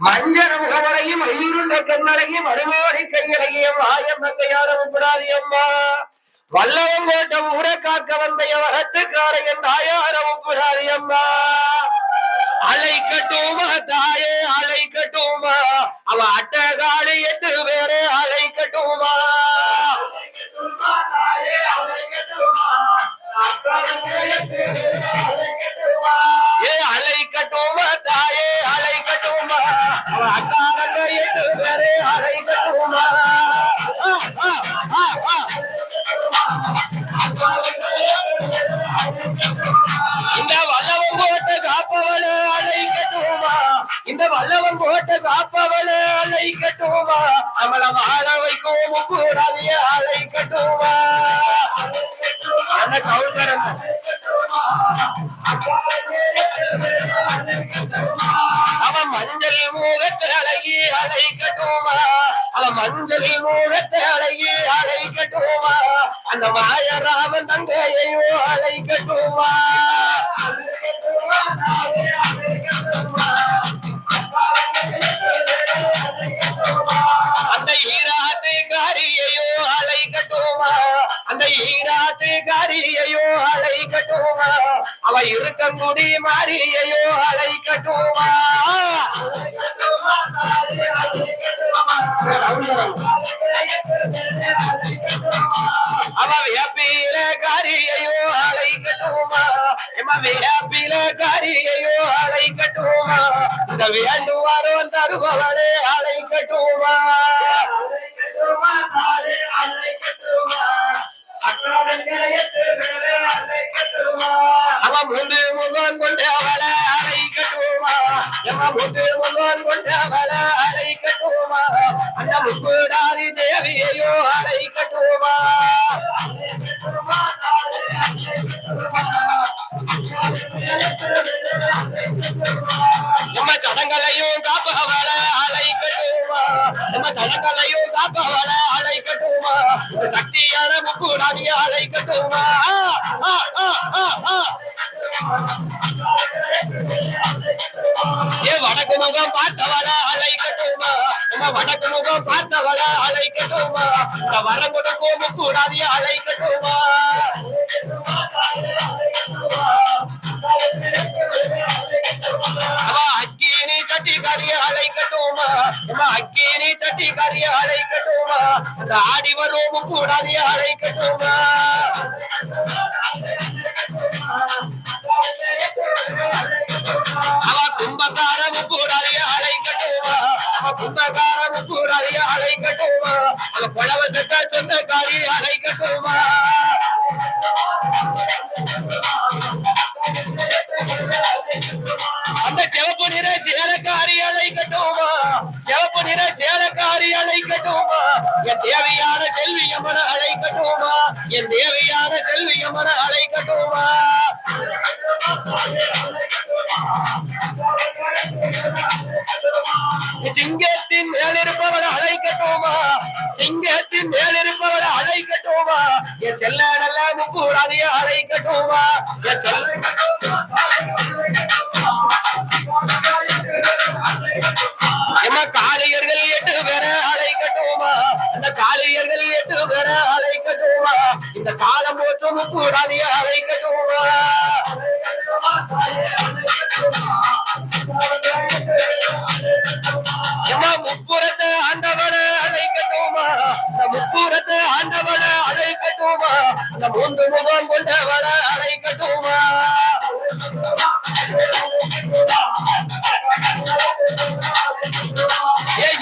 மஞ்சள் முகமலையும் மயூருண்ட கண்ணலையும் அருமோடி கையலையும் ஆயம் கையாரம் கூடாது அம்மா. வல்லவன் கோட்ட ஊரை காக்க வந்த வரத்துக்காரையன் தாயாரம் கூடாது அம்மா. அலை கட்டுமா தாயே அலை கட்டுமா? அவ அட்டகாளி எட்டு பேரே அலை கட்டுமா? ஏ அலை கட்டுமா தாயே அலை கட்டுமா? அக்காரங்க எட்டு பேரு அலை கட்டுமா? இந்த வல்லவன் போட்ட காப்பவள அழைக்கட்டுமா இந்த வல்லவன் போட்ட காப்பவள அழைக்கட்டுமா அவள வாழ வைக்கும் கூடாதிய அழைக்கட்டுமா என்ன கவுந்தரம் அவன் மஞ்சள் மூகத்தை அழகி அழைக்கட்டுமா அவன் மஞ்சள் மூகத்தை அழகி அழைக்கட்டுமா அந்த மாயராமன் தங்கையோ அலை கட்டுமா? அழைக்கட்டுமா அந்த அழைக்கட்டுமா அவ மாறியையோ அலை கட்டுமா அவ வியப்பில காரியையோ அழைக்கட்டுமா எம்ம வியப்பில காரியையோ அலை கட்டுமா இந்த வேண்டுவாரோ தருபவரே அலை கட்டுமா அழைக்கட்டுமா எம்ம கொண்டு அவளை அழைக்கட்டுமா அந்த முக்குடாதி தேவியையோ அழைக்கட்டுமா நம்ம சடங்களையும் காப்பவள அழைக்கட்டுமா நம்ம சடங்களையும் காப்பவள அழைக்கட்டுமா இந்த சக்தியான முக்குடாதிய அழைக்கட்டுமா ஆ, ஆ, ஆ, ஆ, ஆ. வடக்கு முகம் பார்த்தவளா அழைக்கட்டுமா நம்ம வடக்கு முகம் பார்த்தவளா அழைக்கட்டுமா இந்த வரம் கொடுக்கும் முக்குடாதிய அழைக்கட்டுமா அவ அக்கினி சட்டிக்காரிய அழைக்கட்டுமா நம்ம அக்கினி சட்டிக்காரிய அழைக்கட்டுமா அந்த ஆடி வரும் கூடாதிய அழைக்கட்டுமா அவ கும்பக்கார கூடாதிய அழைக்கட்டுமா அவ குழவத்தை சொந்தக்காரி அழைக்கட்டுமா அந்த சிவப்பு நிற சேலக்காரி அழைக்கட்டுமா சிவப்பு நிற சேலக்காரி அழைக்கட்டுமா என் தேவையான செல்வி அமர அழைக்கட்டுமா என் தேவையான சிங்கத்தின் மேல் மேலிருப்பவர் அழைக்கட்டுமா சிங்கத்தின் மேல் மேலிருப்பவர் அழைக்கட்டுமா என் செல்ல நல்ல முக்கூடாதைய அழைக்கட்டுமா என் செல்ல எம்ம காளியர்கள் எட்டு பேர அழைக்கட்டோமா அந்த காளையர்கள் எட்டு பேர அழைக்கட்டோமா இந்த காலம் போற்றும் கூடாதிய அழைக்கட்டோமா அந்த மூன்று முகம் கொண்டவன அழைக்கட்டுமா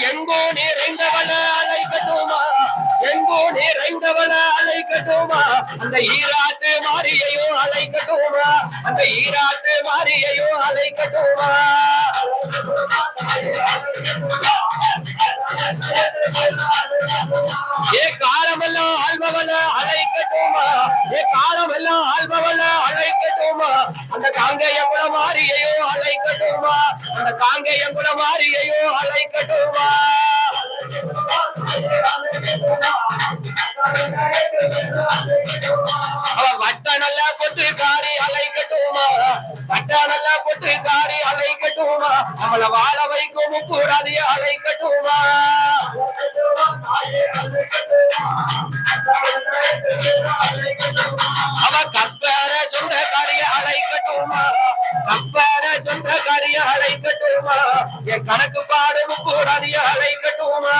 எங்கோ நிறைந்தவன அழைக்கட்டுமா எங்கோ நிறைந்தவன அழைக்கட்டுமா அந்த ஈராத்து மாரியையோ அழைக்கட்டுமா அந்த ஈராத்து மாரியையோ அழைக்கட்டுமா ஏ காரமெல்லாம் ஆள்பவன அழைக்கட்டுமா? ஏ காரமெல்லாம் ஆள்பவன அழைக்கட்டுமா? அந்த காங்கேயங்குள மாரியையோ அழைக்கட்டுமா? அந்த காங்கேயங்குள மாரியையோ அழைக்கட்டுமா? அவ வட்ட நல்ல பொட்டு காரி அலைக்கட்டுமா வட்ட நல்ல பொட்டு காரி அலைக்கட்டுமா அவளை வாழ வைக்கும் கூடாது அலைக்கட்டுமா என் கணக்கு பாடும் கூடாதிய கட்டுமா